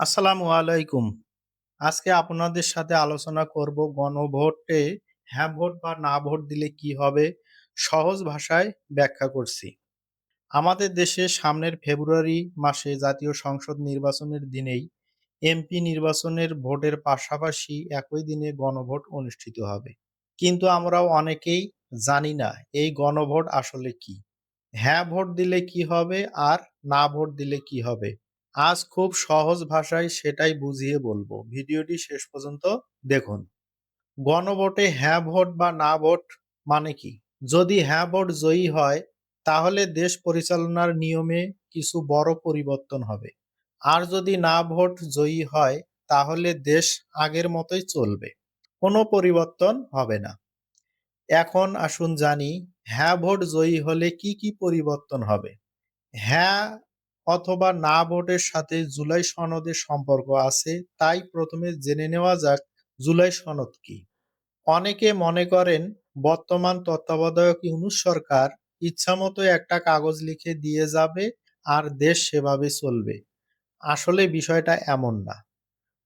আসসালামু আলাইকুম। আজকে আপনাদের সাথে আলোচনা করব গণভোটে হ্যাঁ ভোট বা না ভোট দিলে কি হবে? সহজ ভাষায় ব্যাখ্যা করছি। আমাদের দেশে সামনের ফেব্রুয়ারি মাসে জাতীয় সংসদ নির্বাচনের দিনেই এমপি নির্বাচনের ভোটের পাশাপাশি একই দিনে গণভোট অনুষ্ঠিত হবে। কিন্তু আমরা অনেকেই জানি না এই গণভোট আসলে কি? হ্যাঁ ভোট দিলে কি হবে আর না ভোট দিলে কি হবে? আজ খুব সহজ ভাষায় সেটাই বুঝিয়ে বলব। ভিডিওটি শেষ পর্যন্ত দেখুন। গণভোটে হ্যাঁ ভোট বা না ভোট মানে কি? যদি হ্যাঁ ভোট জয়ী হয়, তাহলে দেশ পরিচালনার নিয়মে কিছু বড় পরিবর্তন হবে। আর যদি না ভোট জয়ী হয়, তাহলে দেশ আগের মতোই চলবে। কোনো পরিবর্তন হবে না। এখন আসুন জানি হ্যাঁ ভোট জয়ী হলে কি কি পরিবর্তন হবে? হ্যাঁ অথবা না ভোটের সাথে জুলাই সনদের সম্পর্ক আছে, তাই প্রথমে জেনে নেওয়া যাক জুলাই সনদ কি। অনেকে মনে করেন, বর্তমান তত্ত্বাবধায়ক ইউনুস সরকার ইচ্ছামতো একটা কাগজ লিখে দিয়ে যাবে আর দেশ সেভাবে চলবে। আসলে বিষয়টা এমন না।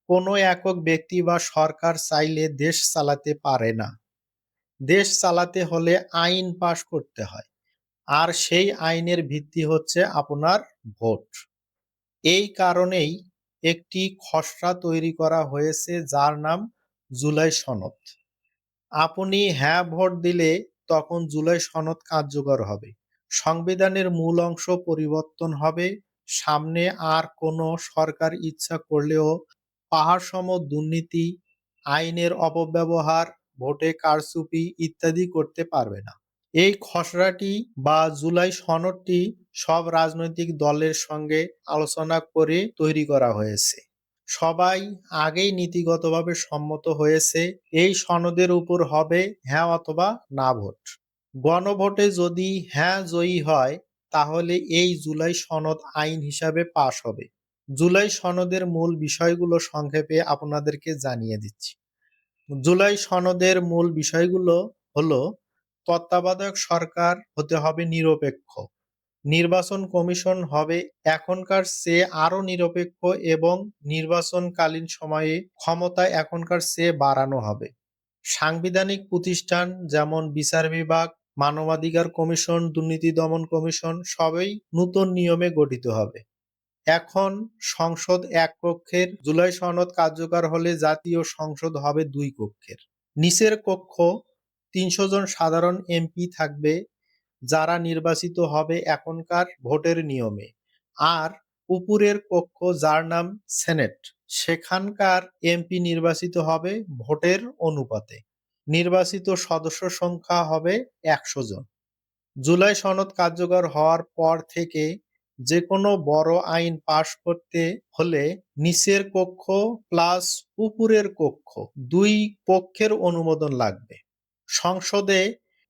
কোনো একক ব্যক্তি বা সরকার চাইলে দেশ চালাতে পারে না। দেশ চালাতে হলে আইন পাশ করতে হয়। আর সেই আইনের ভিত্তি হচ্ছে আপনার ভোট। এই কারণেই একটি খসড়া তৈরি করা হয়েছে যার নাম জুলাই সনদ। আপনি হ্যাঁ ভোট দিলে তখন জুলাই সনদ কার্যকর হবে, সংবিধানের মূল অংশ পরিবর্তন হবে, সামনে আর কোনো সরকার ইচ্ছা করলেও পাহাড় সম দুর্নীতি, আইনের অপব্যবহার, ভোটে কারচুপি ইত্যাদি করতে পারবে না। এই খসড়াটি বা জুলাই সনদটি সব রাজনৈতিক দলের সঙ্গে আলোচনা করে তৈরি করা হয়েছে। সবাই আগেই নীতিগতভাবে সম্মত হয়েছে এই সনদের উপর হবে হ্যাঁ অথবা না ভোট। গণভোটে যদি হ্যাঁ জয়ী হয়, তাহলে এই জুলাই সনদ আইন হিসাবে পাশ হবে। জুলাই সনদের মূল বিষয়গুলো সংক্ষেপে আপনাদেরকে জানিয়ে দিচ্ছি। জুলাই সনদের মূল বিষয়গুলো হলো তত্ত্বাবধায়ক সরকার হতে হবে নিরপেক্ষ। নির্বাচন কমিশন হবে এখনকার চেয়ে আরও নিরপেক্ষ এবং নির্বাচনকালীন সময়ে ক্ষমতা এখনকার চেয়ে বাড়ানো হবে। সাংবিধানিক প্রতিষ্ঠান যেমন বিচার বিভাগ, মানবাধিকার কমিশন, দুর্নীতি দমন কমিশন সবই নতুন নিয়মে গঠিত হবে। এখন সংসদ এক কক্ষের জুলাই সনদ কার্যকর হলে জাতীয় সংসদ হবে দুই কক্ষের নিচের কক্ষ তিনশো জন সাধারণ এমপি থাকবে, যারা নির্বাচিত হবে এখনকার ভোটের নিয়মে। আর উপরের কক্ষ যার নাম সেনেট, সেখানকার এমপি নির্বাচিত হবে ভোটের অনুপাতে। নির্বাচিত সদস্য সংখ্যা হবে একশো জন। জুলাই সনদ কার্যকর হওয়ার পর থেকে যে কোনো বড় আইন পাশ করতে হলে নিচের কক্ষ প্লাস উপরের কক্ষ দুই পক্ষের অনুমোদন লাগবে। সংসদে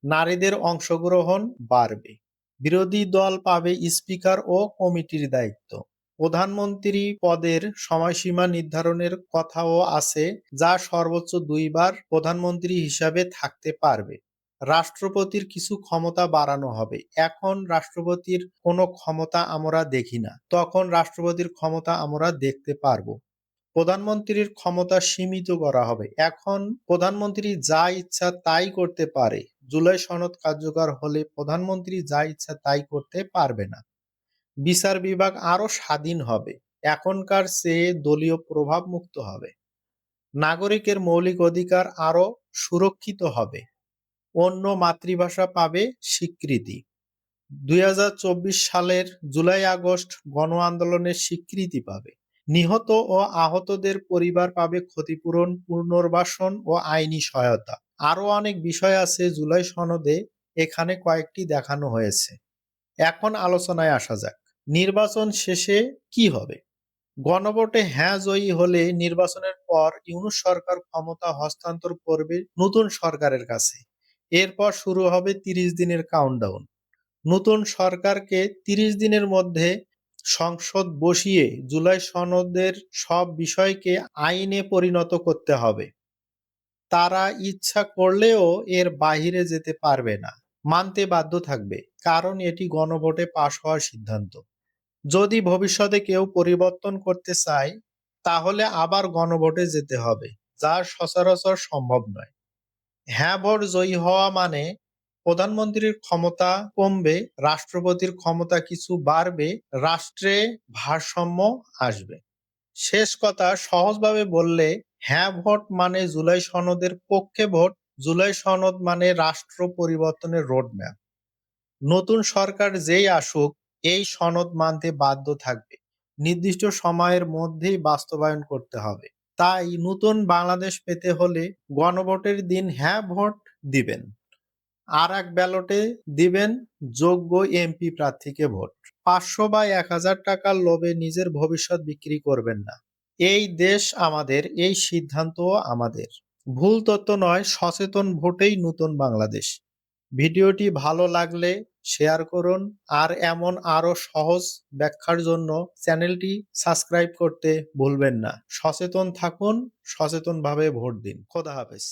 নারীদের অংশগ্রহণ বাড়বে। বিরোধী দল পাবে স্পিকার ও কমিটির দায়িত্ব। প্রধানমন্ত্রী পদের সময়সীমা নির্ধারণের কথাও আছে, যা সর্বোচ্চ দুইবার প্রধানমন্ত্রী হিসাবে থাকতে পারবে। রাষ্ট্রপতির কিছু ক্ষমতা বাড়ানো হবে। এখন রাষ্ট্রপতির কোনো ক্ষমতা আমরা দেখি না। তখন রাষ্ট্রপতির ক্ষমতা আমরা দেখতে পারব। প্রধানমন্ত্রীর ক্ষমতা সীমিত করা হবে। এখন প্রধানমন্ত্রী যা ইচ্ছা তাই করতে পারে। জুলাই সনদ কার্যকর হলে প্রধানমন্ত্রী যা ইচ্ছা তাই করতে পারবে না। বিচার বিভাগ আরও স্বাধীন হবে। এখনকার চেয়ে দলীয় প্রভাব মুক্ত হবে। নাগরিকের মৌলিক অধিকার আরও সুরক্ষিত হবে। অন্য মাতৃভাষা পাবে স্বীকৃতি। দুই হাজার চব্বিশ সালের জুলাই আগস্ট গণ আন্দোলনের স্বীকৃতি পাবে। নিহত ও আহতদের পরিবার পাবে ক্ষতিপূরণ, পুনর্বাসন ও আইনি সহায়তা। আরও অনেক বিষয় আছে জুলাই সনদে, এখানে কয়েকটি দেখানো হয়েছে। এখন আলোচনায় আসা যাক, নির্বাচন শেষে কি হবে? গণভোটে হ্যাঁ জয়ী হলে নির্বাচনের পর ইউনুস সরকার ক্ষমতা হস্তান্তর করবে নতুন সরকারের কাছে। এরপর শুরু হবে তিরিশ দিনের কাউন্টডাউন নতুন সরকারকে তিরিশ দিনের মধ্যে সংসদ বসিয়ে জুলাই সনদের সব বিষয়কে আইনে পরিণত করতে হবে। তারা ইচ্ছা করলেও এর বাহিরে যেতে পারবে না। মানতে বাধ্য থাকবে, কারণ এটি গণভোটে পাশ হওয়ার সিদ্ধান্ত। যদি ভবিষ্যতে কেউ পরিবর্তন করতে চায়, তাহলে আবার গণভোটে যেতে হবে, যা সচরাচর সম্ভব নয়। হ্যাঁ ভোট জয়ী হওয়া মানে প্রধানমন্ত্রীর ক্ষমতা কমবে, রাষ্ট্রপতির ক্ষমতা কিছু বাড়বে, রাষ্ট্রে ভারসাম্য আসবে। শেষ কথা, সহজভাবে বললে হ্যাঁ ভোট মানে জুলাই সনদের পক্ষে ভোট, জুলাই সনদ মানে রাষ্ট্র পরিবর্তনের রোডম্যাপ। নতুন সরকার যেই আসুক, এই সনদ মানতে বাধ্য থাকবে। নির্দিষ্ট সময়ের মধ্যেই বাস্তবায়ন করতে হবে। তাই নতুন বাংলাদেশ পেতে হলে গণভোটের দিন হ্যাঁ ভোট দিবেন। আর এক ব্যালটে দিবেন যোগ্য এমপি প্রার্থীকে ভোট। পাঁচশো বা এক হাজার টাকার লোভে নিজের ভবিষ্যৎ বিক্রি করবেন না। এই দেশ আমাদের, এই সিদ্ধান্ত আমাদের। ভুল তথ্য নয়, সচেতন ভোটেই নতুন বাংলাদেশ। ভিডিওটি ভালো লাগলে শেয়ার করুন আর এমন আরও সহজ ব্যাখ্যার জন্য চ্যানেলটি সাবস্ক্রাইব করতে ভুলবেন না। সচেতন থাকুন, সচেতনভাবে ভোট দিন। খোদা হাফেজ।